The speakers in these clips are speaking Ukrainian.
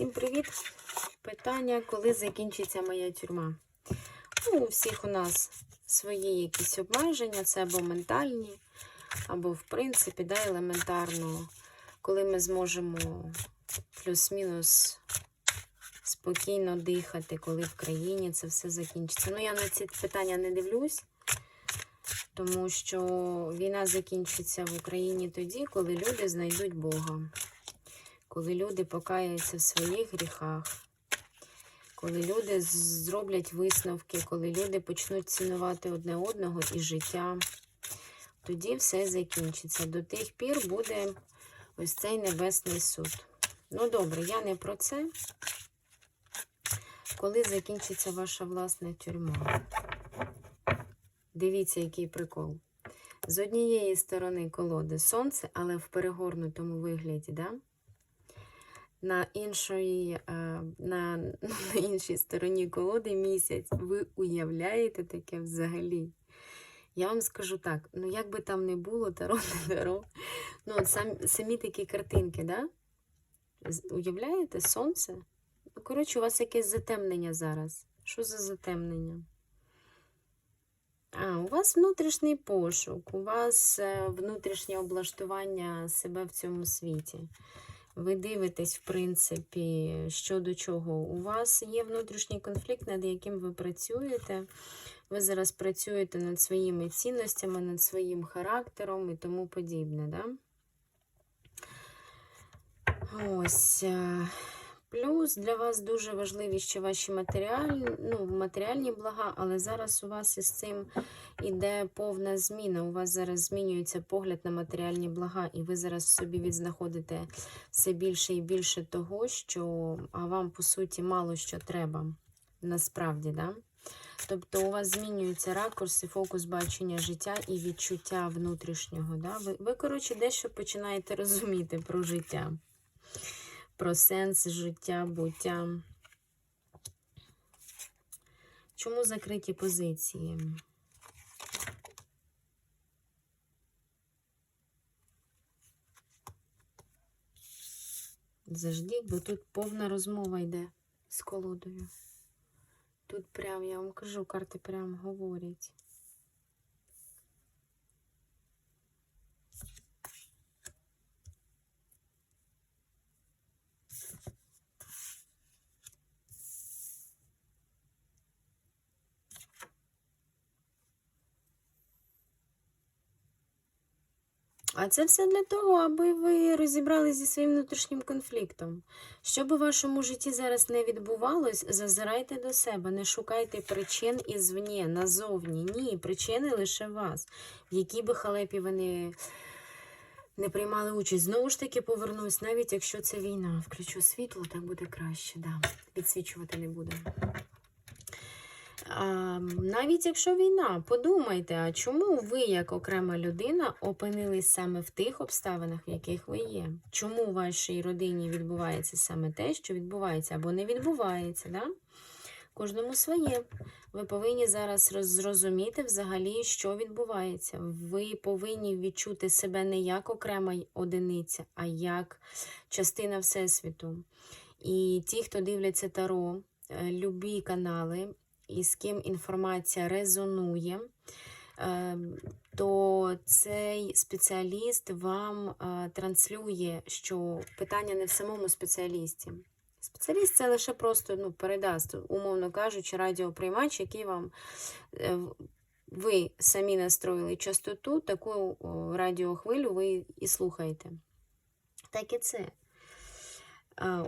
Всім привіт! Питання, коли закінчиться моя тюрма? Ну, у всіх у нас свої якісь обмеження, це або ментальні, або, в принципі, да, елементарно, коли ми зможемо плюс-мінус спокійно дихати, коли в країні це все закінчиться. Ну, я на ці питання не дивлюсь, тому що війна закінчиться в Україні тоді, коли люди знайдуть Бога коли люди покаються в своїх гріхах, коли люди зроблять висновки, коли люди почнуть цінувати одне одного і життя, тоді все закінчиться. До тих пір буде ось цей небесний суд. Ну, добре, я не про це. Коли закінчиться ваша власна тюрма? Дивіться, який прикол. З однієї сторони колоди сонце, але в перегорнутому вигляді, да? На іншої, е, на, на іншій стороні колоди місяць. Ви уявляєте таке взагалі? Я вам скажу так: ну як би там не було, таро не таро. Ну, от сам, самі такі картинки, да? Уявляєте, сонце? Ну, коротше, у вас якесь затемнення зараз. Що за затемнення? А, у вас внутрішній пошук, у вас е, внутрішнє облаштування себе в цьому світі. Ви дивитесь, в принципі, що до чого. У вас є внутрішній конфлікт, над яким ви працюєте. Ви зараз працюєте над своїми цінностями, над своїм характером і тому подібне. Да? Ось. Плюс для вас дуже важливі ще ваші матеріальні, ну, матеріальні блага, але зараз у вас із цим іде повна зміна. У вас зараз змінюється погляд на матеріальні блага, і ви зараз собі відзнаходите все більше і більше того, що а вам, по суті, мало що треба. Насправді, да? Тобто у вас змінюється ракурс і фокус бачення життя і відчуття внутрішнього. Да? Ви, ви коротше, дещо починаєте розуміти про життя про сенс життя, буття. Чому закриті позиції? Заждіть, бо тут повна розмова йде з колодою. Тут прям, я вам кажу, карти прям говорять. А це все для того, аби ви розібралися зі своїм внутрішнім конфліктом. Що би в вашому житті зараз не відбувалось, зазирайте до себе, не шукайте причин ізвні, назовні. Ні, причини лише вас, в якій би халепі ви не, приймали участь. Знову ж таки, повернусь, навіть якщо це війна. Включу світло, так буде краще. Да. Підсвічувати не буду. А, навіть якщо війна, подумайте, а чому ви, як окрема людина, опинились саме в тих обставинах, в яких ви є? Чому у вашій родині відбувається саме те, що відбувається, або не відбувається? Да? Кожному своє. Ви повинні зараз зрозуміти взагалі, що відбувається. Ви повинні відчути себе не як окрема одиниця, а як частина Всесвіту. І ті, хто дивляться таро, любі канали, і з ким інформація резонує, то цей спеціаліст вам транслює, що питання не в самому спеціалісті. Спеціаліст це лише просто ну, передасть, умовно кажучи, радіоприймач, який вам е, ви самі настроїли частоту, таку радіохвилю ви і слухаєте. Так і це.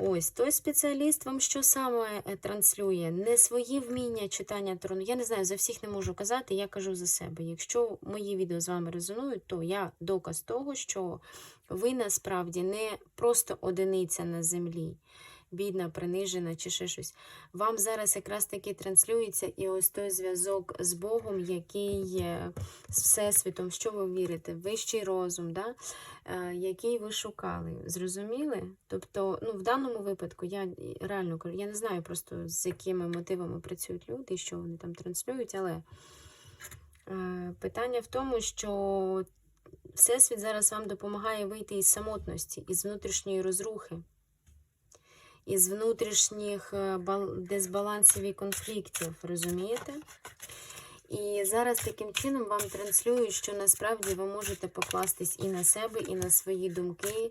Ось той спеціаліст вам що саме е, транслює? Не свої вміння читання трону. Я не знаю, за всіх не можу казати, я кажу за себе. Якщо мої відео з вами резонують, то я доказ того, що ви насправді не просто одиниця на землі бідна, принижена чи ще щось. Вам зараз якраз таки транслюється і ось той зв'язок з Богом, який є з Всесвітом, що ви вірите, вищий розум, да? е, який ви шукали. Зрозуміли? Тобто, ну, в даному випадку я реально я не знаю просто з якими мотивами працюють люди, що вони там транслюють, але е, питання в тому, що Всесвіт зараз вам допомагає вийти із самотності, із внутрішньої розрухи. Із внутрішніх е, дисбалансів і конфліктів, розумієте? І зараз таким чином вам транслюють, що насправді ви можете покластись і на себе, і на свої думки,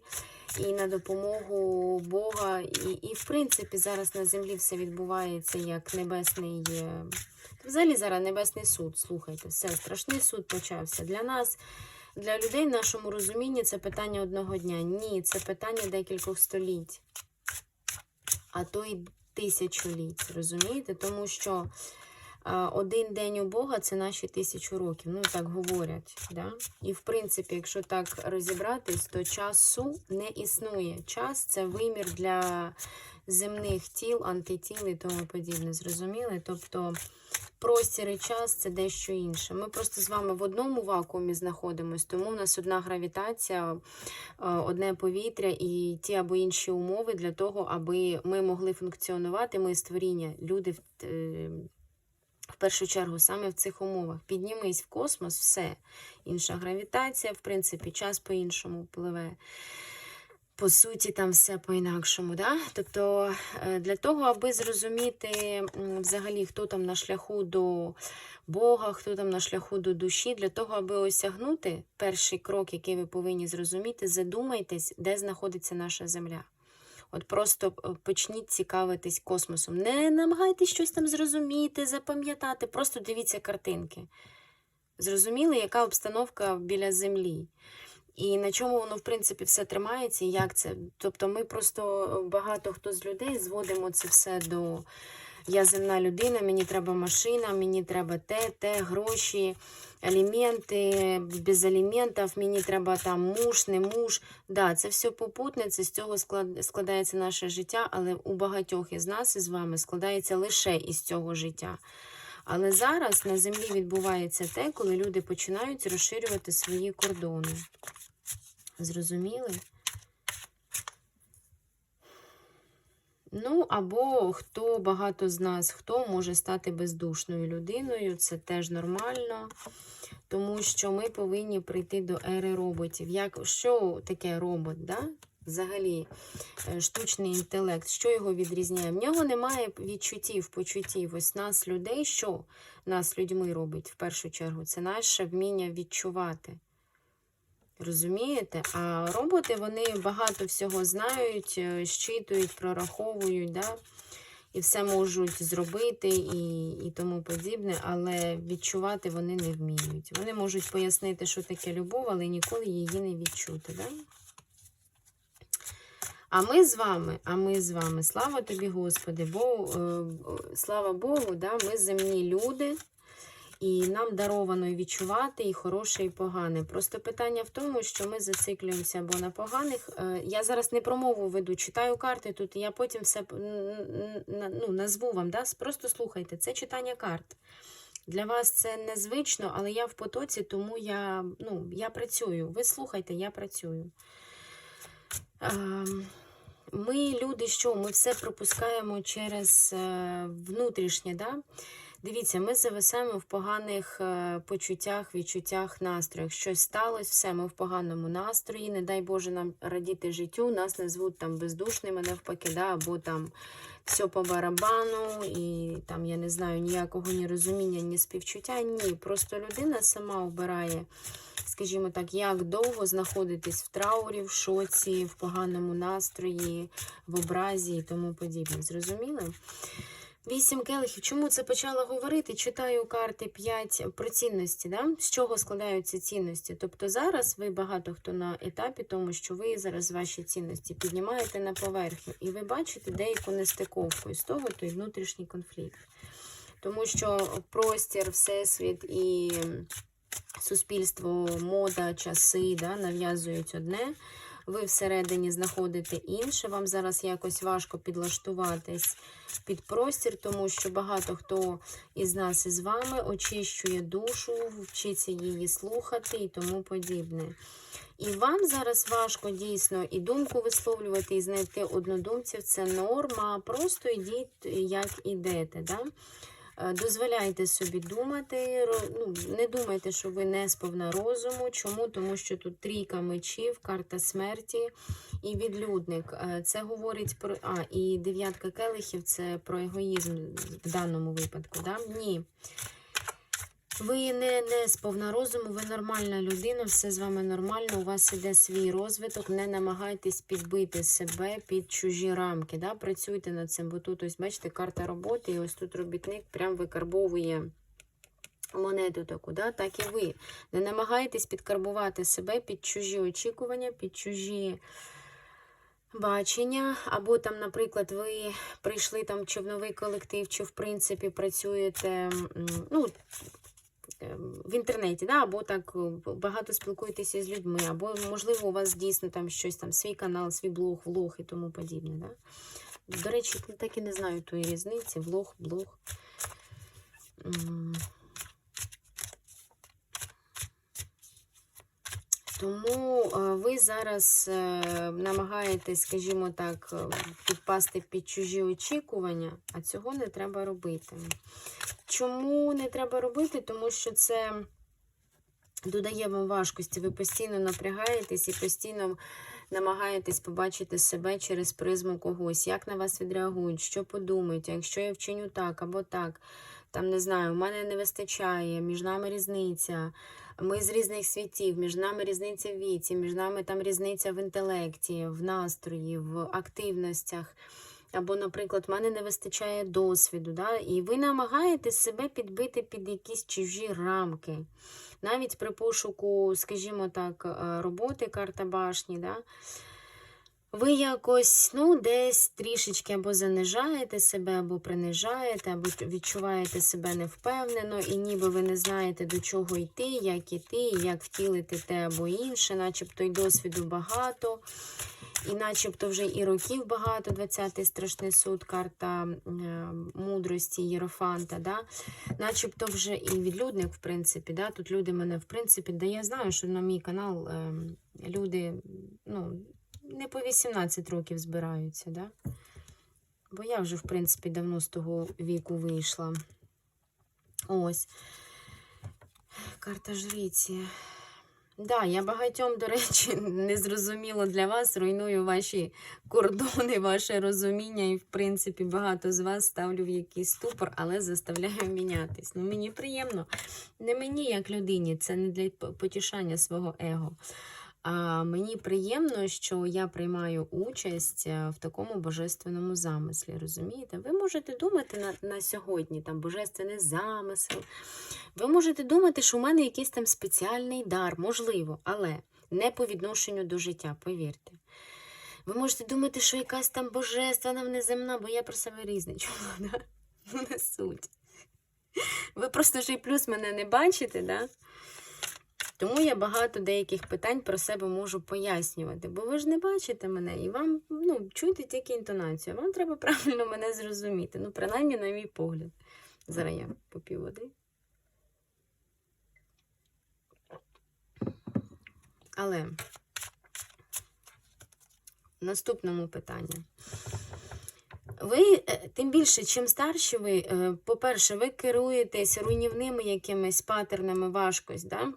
і на допомогу Бога. І, і в принципі, зараз на землі все відбувається як небесний. е, Взагалі зараз небесний суд. Слухайте, все, страшний суд почався. Для нас, для людей в нашому розумінні це питання одного дня. Ні, це питання декількох століть, а то й тисячоліть. Розумієте? Тому що а, один день у Бога це наші тисячу років. Ну, так говорять. Да? І в принципі, якщо так розібратись, то часу не існує. Час це вимір для земних тіл, антитіл і тому подібне. Зрозуміли? Тобто простір і час це дещо інше. Ми просто з вами в одному вакуумі знаходимося, тому у нас одна гравітація, е, одне повітря і ті або інші умови для того, аби ми могли функціонувати. Ми створіння, люди в- е, в першу чергу саме в цих умовах. Піднімись в космос, все. Інша гравітація, в принципі, час по-іншому пливе. По суті, там все по-інакшому. Да? Тобто, е, для того, аби зрозуміти взагалі, хто там на шляху до Бога, хто там на шляху до душі, для того, аби осягнути перший крок, який ви повинні зрозуміти, задумайтесь, де знаходиться наша земля. От просто е, почніть цікавитись космосом. Не намагайтесь щось там зрозуміти, запам'ятати, просто дивіться картинки. Зрозуміли, яка обстановка біля землі. І на чому воно, в принципі, все тримається, і як це. Тобто ми просто е, багато хто з людей зводимо це все до я земна людина, мені треба машина, мені треба те, те, гроші, аліменти, без аліментів, мені треба там муж, не муж. Да, це все попутне, це з цього складається наше життя, але у багатьох із нас із вами складається лише із цього життя. Але зараз на землі відбувається те, коли люди починають розширювати свої кордони. Зрозуміли? Ну, або хто багато з нас, хто може стати бездушною людиною, це теж нормально, тому що ми повинні прийти до ери роботів. Як, що таке робот? Да? Взагалі, е, штучний інтелект, що його відрізняє? В нього немає відчуттів, почуттів. Ось нас, людей, що нас людьми робить в першу чергу? Це наше вміння відчувати. Розумієте? А роботи вони багато всього знають, е, щитують, прораховують, да? і все можуть зробити і, і тому подібне, але відчувати вони не вміють. Вони можуть пояснити, що таке любов, але ніколи її не відчути. Да? А ми з вами, а ми з вами, слава тобі, Господи, бо, е, слава Богу, да, ми земні люди. І нам даровано і відчувати і хороше, і погане. Просто питання в тому, що ми зациклюємося або на поганих. Е, Я зараз не про мову веду, читаю карти тут, і я потім все ну, назву вам. Да? Просто слухайте, це читання карт. Для вас це незвично, але я в потоці, тому я, ну, я працюю. Ви слухайте, я працюю. Ем, Ми, люди, що? Ми все пропускаємо через е, внутрішнє, да? Дивіться, ми зависаємо в поганих е, почуттях, відчуттях, настроях. Щось сталося, все, ми в поганому настрої. Не дай Боже нам радіти життю, нас назвуть там бездушними навпаки, да, або там все по барабану, і там, я не знаю, ніякого ні розуміння, ні співчуття. Ні. Просто людина сама обирає, скажімо так, як довго знаходитись в траурі, в шоці, в поганому настрої, в образі і тому подібне. Зрозуміли? Вісім келихів. Чому це почала говорити? Читаю карти 5 про цінності. Да? З чого складаються цінності? Тобто зараз ви багато хто на етапі, тому що ви зараз ваші цінності піднімаєте на поверхню, і ви бачите деяку нестиковку, і з того той внутрішній конфлікт. Тому що простір, всесвіт і суспільство, мода, часи да, нав'язують одне. Ви всередині знаходите інше. Вам зараз якось важко підлаштуватись під простір, тому що багато хто із нас із вами очищує душу, вчиться її слухати і тому подібне. І вам зараз важко дійсно і думку висловлювати, і знайти однодумців. Це норма. Просто йдіть, як ідете. Да? Е, Дозволяйте собі думати, ну, не думайте, що ви не сповна розуму. Чому? Тому що тут трійка мечів, карта смерті і відлюдник. Е, Це говорить про. А, і дев'ятка келихів це про егоїзм в даному випадку. Да? Ні. Ви не, не сповна розуму, ви нормальна людина, все з вами нормально, у вас іде свій розвиток, не намагайтесь підбити себе під чужі рамки. Да? Працюйте над цим, бо тут ось бачите, карта роботи, і ось тут робітник прям викарбовує монету таку, да? так і ви. Не намагайтесь підкарбувати себе під чужі очікування, під чужі бачення. Або там, наприклад, ви прийшли там чи в новий колектив, чи в принципі працюєте. ну, в інтернеті, да, або так е, багато спілкуєтеся з людьми, або, можливо, у вас дійсно там щось там, свій канал, свій блог, влог і тому подібне. Да? До речі, так і не знаю тої різниці. Влог, блог. Тому е, ви зараз е, намагаєтесь, скажімо так, е, підпасти під чужі очікування, а цього не треба робити. Чому не треба робити? Тому що це додає вам важкості. Ви постійно напрягаєтесь і постійно намагаєтесь побачити себе через призму когось, як на вас відреагують, що подумають, якщо я вчиню так або так. Там не знаю, у мене не вистачає, між нами різниця. Ми з різних світів, між нами різниця в віці, між нами там різниця в інтелекті, в настрої, в активностях. Або, наприклад, в мене не вистачає досвіду. Да? І ви намагаєтесь себе підбити під якісь чужі рамки. Навіть при пошуку, скажімо так, е, роботи карта башні. Да? Ви якось ну, десь трішечки або занижаєте себе, або принижаєте, або відчуваєте себе невпевнено, і ніби ви не знаєте, до чого йти, як іти, як втілити те або інше, начебто й досвіду багато, і начебто вже і років багато. 20-й страшний суд, карта е, мудрості Єрофанта. Да? Начебто вже і відлюдник, в принципі. Да? Тут люди мене, в принципі, да я знаю, що на мій канал е, люди, ну не по 18 років збираються, да? Бо я вже, в принципі, давно з того віку вийшла. Ось. Карта жриці. Да, я багатьом, до речі, незрозуміло для вас, руйную ваші кордони, ваше розуміння, і, в принципі, багато з вас ставлю в якийсь ступор, але заставляю мінятись. Ну, мені приємно. Не мені, як людині, це не для потішання свого его. Мені приємно, що я приймаю участь е, в такому божественному замислі. Розумієте? Ви можете думати на, на сьогодні, там божественний замисел. Ви можете думати, що у мене якийсь там спеціальний дар, можливо, але не по відношенню до життя, повірте. Ви можете думати, що якась там божественна внеземна, бо я про себе різне чула, да? Ну, не суть. Ви просто ж і плюс мене не бачите, да? Тому я багато деяких питань про себе можу пояснювати, бо ви ж не бачите мене і вам ну, чуєте тільки інтонацію. Вам треба правильно мене зрозуміти. Ну, принаймні, на мій погляд. Зараз я попів води. Але наступному питанню. Ви, е, тим більше, чим старші ви, е, по-перше, ви керуєтесь руйнівними якимись патернами важкость, да?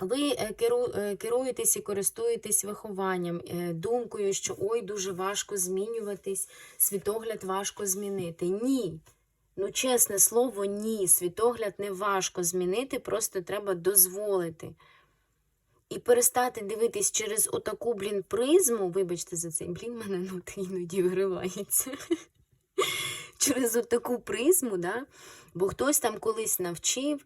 Ви е, е, керуєтесь і користуєтесь вихованням, е, думкою, що ой, дуже важко змінюватись, світогляд важко змінити. Ні. Ну, чесне слово, ні. Світогляд не важко змінити, просто треба дозволити. І перестати дивитись через отаку, блін, призму, вибачте за цей, блін, мене ну, іноді виривається. Через отаку призму, да? бо хтось там колись навчив.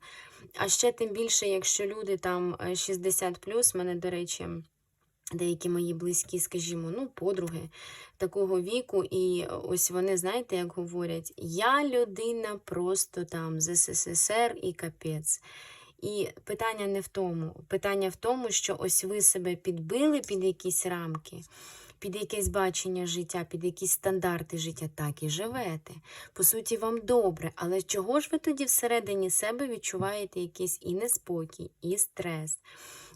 А ще тим більше, якщо люди там 60 мене, до речі, деякі мої близькі, скажімо, ну, подруги такого віку, і ось вони, знаєте, як говорять, я людина просто там з СССР і капець. І питання не в тому. Питання в тому, що ось ви себе підбили під якісь рамки, під якесь бачення життя, під якісь стандарти життя, так і живете. По суті, вам добре, але чого ж ви тоді всередині себе відчуваєте якийсь і неспокій, і стрес,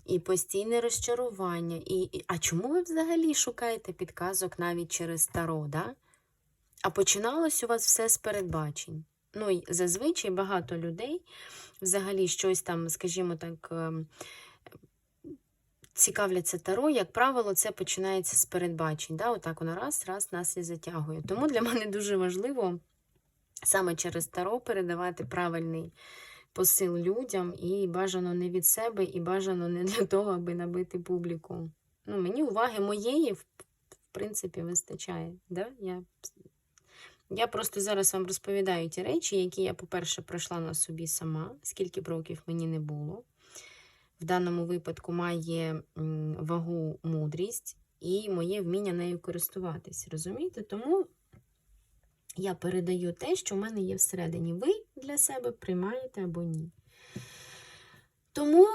і постійне розчарування? І, і... А чому ви взагалі шукаєте підказок навіть через таро, да? А починалось у вас все з передбачень. Ну, і зазвичай багато людей взагалі щось там, скажімо так, ем, цікавляться таро, як правило, це починається з передбачень. Да? Отак воно раз, раз нас і затягує. Тому для мене дуже важливо саме через таро передавати правильний посил людям, і бажано не від себе, і бажано не для того, аби набити публіку. Ну, мені уваги моєї, в, принципі, вистачає. Да? Я, я просто зараз вам розповідаю ті речі, які я, по-перше, пройшла на собі сама, скільки б років мені не було. В даному випадку має вагу мудрість і моє вміння нею користуватись. Розумієте? Тому я передаю те, що в мене є всередині. Ви для себе приймаєте або ні. Тому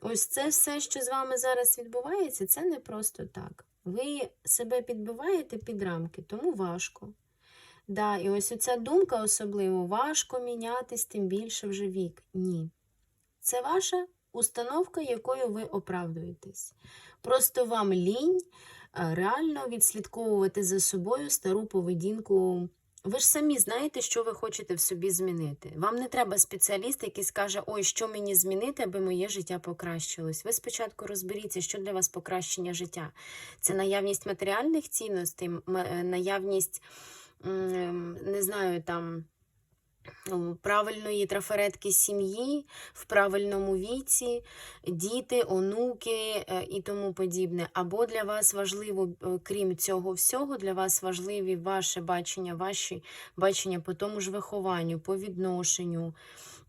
ось це все, що з вами зараз відбувається, це не просто так. Ви себе підбиваєте під рамки, тому важко. Да, і ось оця думка особливо важко мінятись, тим більше вже вік. Ні. Це ваша установка, якою ви оправдуєтесь. Просто вам лінь реально відслідковувати за собою стару поведінку. Ви ж самі знаєте, що ви хочете в собі змінити. Вам не треба спеціаліст, який скаже, ой, що мені змінити, аби моє життя покращилось. Ви спочатку розберіться, що для вас покращення життя. Це наявність матеріальних цінностей, е, наявність, не знаю, там правильної трафаретки сім'ї в правильному віці, діти, онуки е, і тому подібне. Або для вас важливо, е, крім цього всього, для вас важливі ваше бачення, ваші бачення по тому ж вихованню, по відношенню.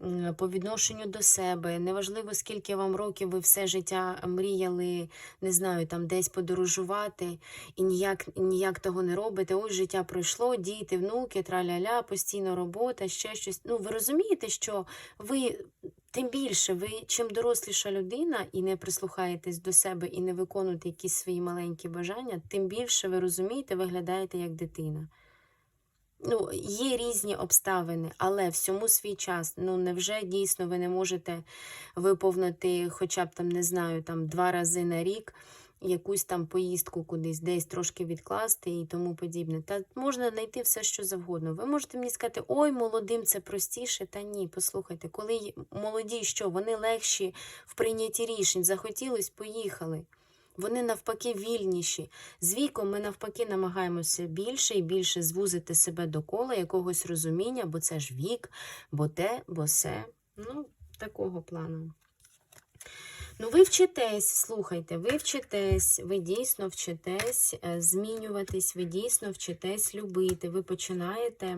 М, По відношенню до себе, неважливо, скільки вам років ви все життя мріяли, не знаю, там десь подорожувати, і ніяк, ніяк того не робите. Ось життя пройшло, діти, внуки, траля-ля, постійно робота, ще щось. Ну, ви розумієте, що ви тим більше, ви чим доросліша людина і не прислухаєтесь до себе і не виконуєте якісь свої маленькі бажання, тим більше ви розумієте, виглядаєте як дитина. Ну, є різні обставини, але всьому свій час. Ну, невже дійсно ви не можете виповнити хоча б там, не знаю, там два рази на рік якусь там поїздку кудись, десь трошки відкласти і тому подібне. Та можна знайти все, що завгодно. Ви можете мені сказати, ой, молодим це простіше. Та ні, послухайте, коли молоді, що вони легші в прийнятті рішень, захотілось, поїхали. Вони навпаки вільніші. З віком ми навпаки намагаємося більше і більше звузити себе до кола якогось розуміння, бо це ж вік, бо те, бо се. Ну, такого плану. Ну, ви вчитесь, слухайте, ви вчитесь, ви дійсно вчитесь е, змінюватись, ви дійсно вчитесь любити, ви починаєте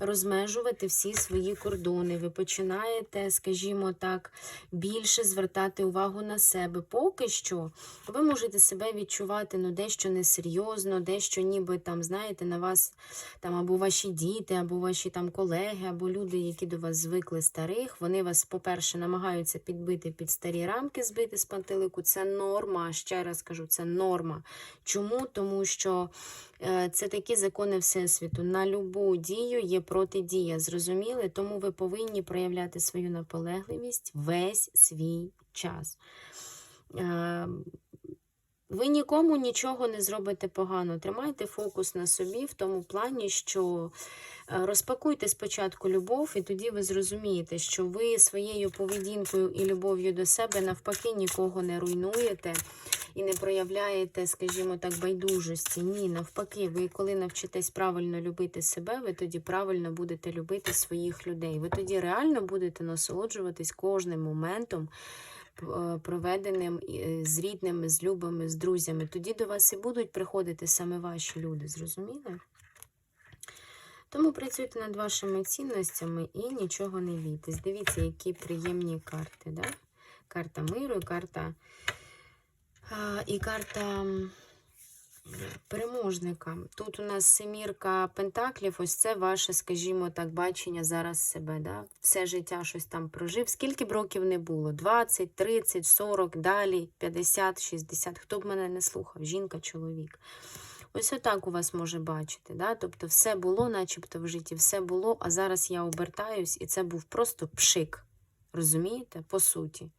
розмежувати всі свої кордони, ви починаєте, скажімо так, більше звертати увагу на себе. Поки що ви можете себе відчувати ну, дещо несерйозно, дещо ніби там, знаєте, на вас там або ваші діти, або ваші там колеги, або люди, які до вас звикли старих, вони вас, по-перше, намагаються підбити під старі рамки, збити з пантелику. Це норма, ще раз кажу, це норма. Чому? Тому що е, це такі закони Всесвіту. На любу дію є протидія. Зрозуміли? Тому ви повинні проявляти свою наполегливість весь свій час. Ви нікому нічого не зробите погано. Тримайте фокус на собі в тому плані, що е, розпакуйте спочатку любов, і тоді ви зрозумієте, що ви своєю поведінкою і любов'ю до себе навпаки нікого не руйнуєте і не проявляєте, скажімо так, байдужості. Ні, навпаки, ви коли навчитесь правильно любити себе, ви тоді правильно будете любити своїх людей. Ви тоді реально будете насолоджуватись кожним моментом проведеним е, з рідними, з любими, з друзями. Тоді до вас і будуть приходити саме ваші люди, зрозуміли? Тому працюйте над вашими цінностями і нічого не бійтесь. Дивіться, які приємні карти. Да? Карта миру, карта, і карта переможника. Тут у нас семірка пентаклів, ось це ваше, скажімо так, бачення зараз себе. Да? Все життя щось там прожив. Скільки б років не було? 20, 30, 40, далі, 50, 60. Хто б мене не слухав? Жінка, чоловік. Ось отак у вас може бачити. Да? Тобто все було, начебто в житті, все було, а зараз я обертаюсь, і це був просто пшик. Розумієте? По суті.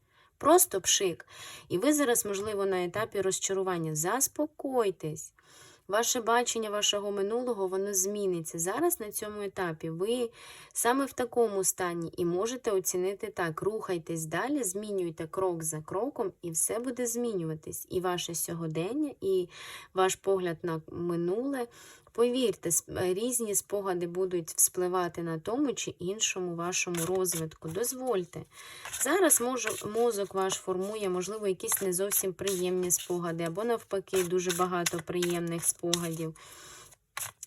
Просто пшик. І ви зараз, можливо, на етапі розчарування. Заспокойтесь. Ваше бачення вашого минулого, воно зміниться. Зараз на цьому етапі ви саме в такому стані і можете оцінити так: рухайтесь далі, змінюйте крок за кроком, і все буде змінюватись. І ваше сьогодення, і ваш погляд на минуле. Повірте, різні спогади будуть вспливати на тому чи іншому вашому розвитку. Дозвольте. Зараз мозок ваш формує, можливо, якісь не зовсім приємні спогади, або навпаки, дуже багато приємних спогадів.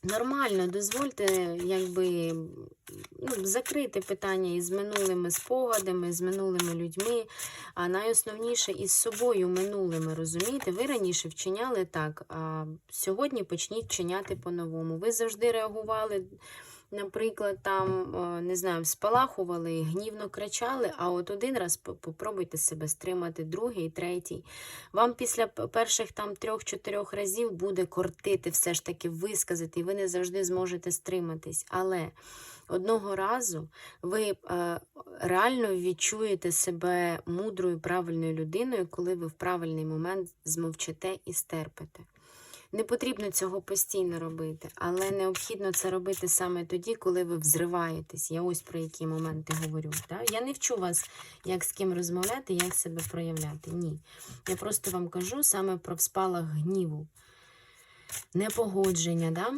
Нормально, дозвольте, якби ну, закрити питання із минулими спогадами, з минулими людьми, а найосновніше із собою минулими, розумієте? Ви раніше вчиняли так, а сьогодні почніть вчиняти по-новому. Ви завжди реагували, наприклад, там, е, не знаю, спалахували, гнівно кричали, а от один раз по- попробуйте себе стримати, другий, третій. Вам після перших там трьох-чотирьох разів буде кортити все ж таки висказати, і ви не завжди зможете стриматись. Але одного разу ви е, реально відчуєте себе мудрою, правильною людиною, коли ви в правильний момент змовчите і стерпите. Не потрібно цього постійно робити, але необхідно це робити саме тоді, коли ви взриваєтесь. Я ось про які моменти говорю. Так? Я не вчу вас, як з ким розмовляти, як себе проявляти. Ні. Я просто вам кажу саме про спалах гніву, непогодження, да?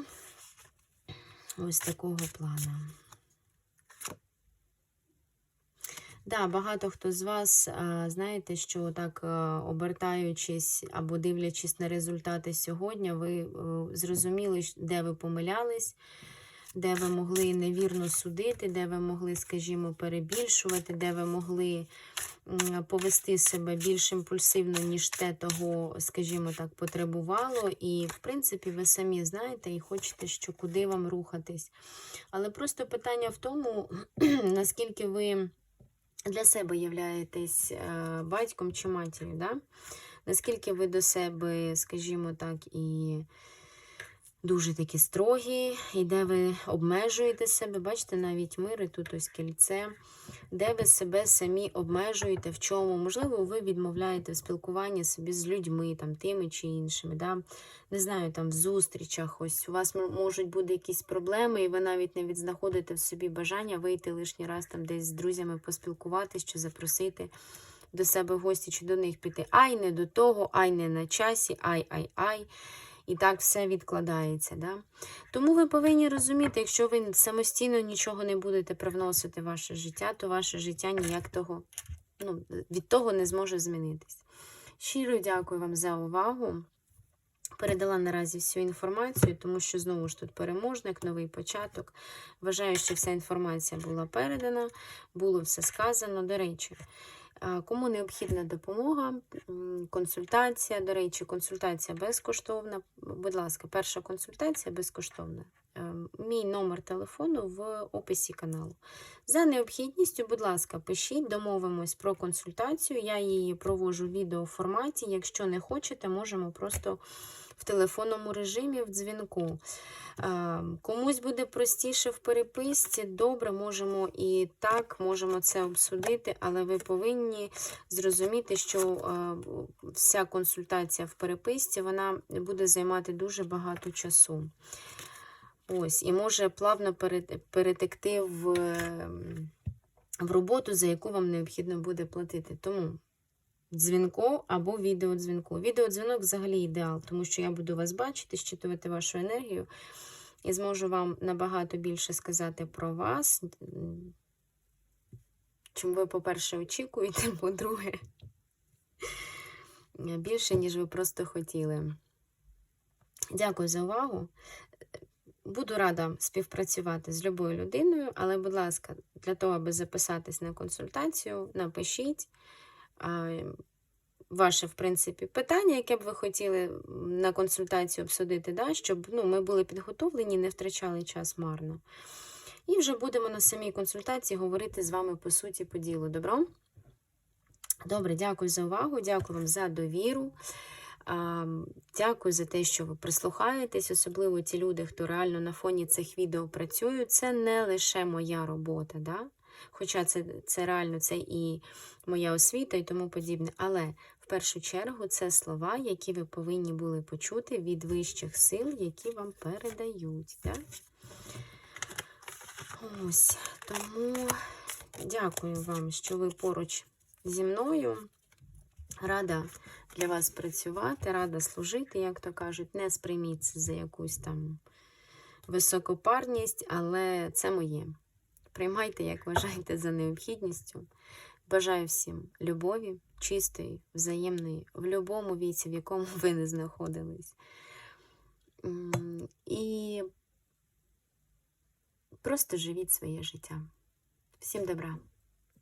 ось такого плану. Да, багато хто з вас, знаєте, що так обертаючись або дивлячись на результати сьогодні, ви зрозуміли, де ви помилялись, де ви могли невірно судити, де ви могли, скажімо, перебільшувати, де ви могли повести себе більш імпульсивно, ніж те того, скажімо так, потребувало. І, в принципі, ви самі знаєте і хочете, що куди вам рухатись. Але просто питання в тому, наскільки ви для себе являєтесь е, батьком чи матір'ю, да? наскільки ви до себе, скажімо так, і дуже такі строгі, і де ви обмежуєте себе, бачите, навіть мир, і тут ось кільце, де ви себе самі обмежуєте, в чому, можливо, ви відмовляєте в спілкуванні собі з людьми, там, тими чи іншими, да? не знаю, там в зустрічах, ось у вас можуть бути якісь проблеми, і ви навіть не відзнаходите в собі бажання вийти лишній раз там десь з друзями поспілкуватись чи запросити до себе в гості чи до них піти. Ай, не до того, ай, не на часі, ай, ай, ай. І так все відкладається. Да? Тому ви повинні розуміти, якщо ви самостійно нічого не будете привносити в ваше життя, то ваше життя ніяк того, ну, від того не зможе змінитись. Щиро дякую вам за увагу. Передала наразі всю інформацію, тому що знову ж тут переможник, новий початок. Вважаю, що вся інформація була передана, було все сказано. До речі, кому необхідна допомога, консультація, до речі, консультація безкоштовна. Будь ласка, перша консультація безкоштовна. Е, Мій номер телефону в описі каналу. За необхідністю, будь ласка, пишіть, домовимось про консультацію. Я її проводжу в відеоформаті. Якщо не хочете, можемо просто в телефонному режимі в дзвінку. Е, Комусь буде простіше в переписці, добре, можемо і так, можемо це обсудити, але ви повинні зрозуміти, що е, вся консультація в переписці вона буде займати дуже багато часу. Ось, і може плавно перетекти в, ем, в роботу, за яку вам необхідно буде платити. Тому дзвінку або відеодзвінку. Відеодзвінок взагалі ідеал, тому що я буду вас бачити, щитувати вашу енергію і зможу вам набагато більше сказати про вас, чим ви, по-перше, очікуєте, по-друге, більше, ніж ви просто хотіли. Дякую за увагу. Буду рада співпрацювати з любою людиною, але, будь ласка, для того, аби записатись на консультацію, напишіть ваше, в принципі, питання, яке б ви хотіли на консультацію обсудити, да, щоб ну, ми були підготовлені, не втрачали час марно. І вже будемо на самій консультації говорити з вами по суті по ділу. Добро? Добре, дякую за увагу, дякую вам за довіру. Дякую за те, що ви прислухаєтесь, особливо ті люди, хто реально на фоні цих відео працюють. Це не лише моя робота, да? хоча це, це реально це і моя освіта і тому подібне. Але в першу чергу це слова, які ви повинні були почути від вищих сил, які вам передають. Так? Ось, тому дякую вам, що ви поруч зі мною. Рада для вас працювати, рада служити, як то кажуть. Не сприйміть це за якусь там високопарність, але це моє. Приймайте, як вважаєте за необхідністю. Бажаю всім любові, чистої, взаємної, в будь-якому віці, в якому ви не знаходились. І просто живіть своє життя. Всім добра!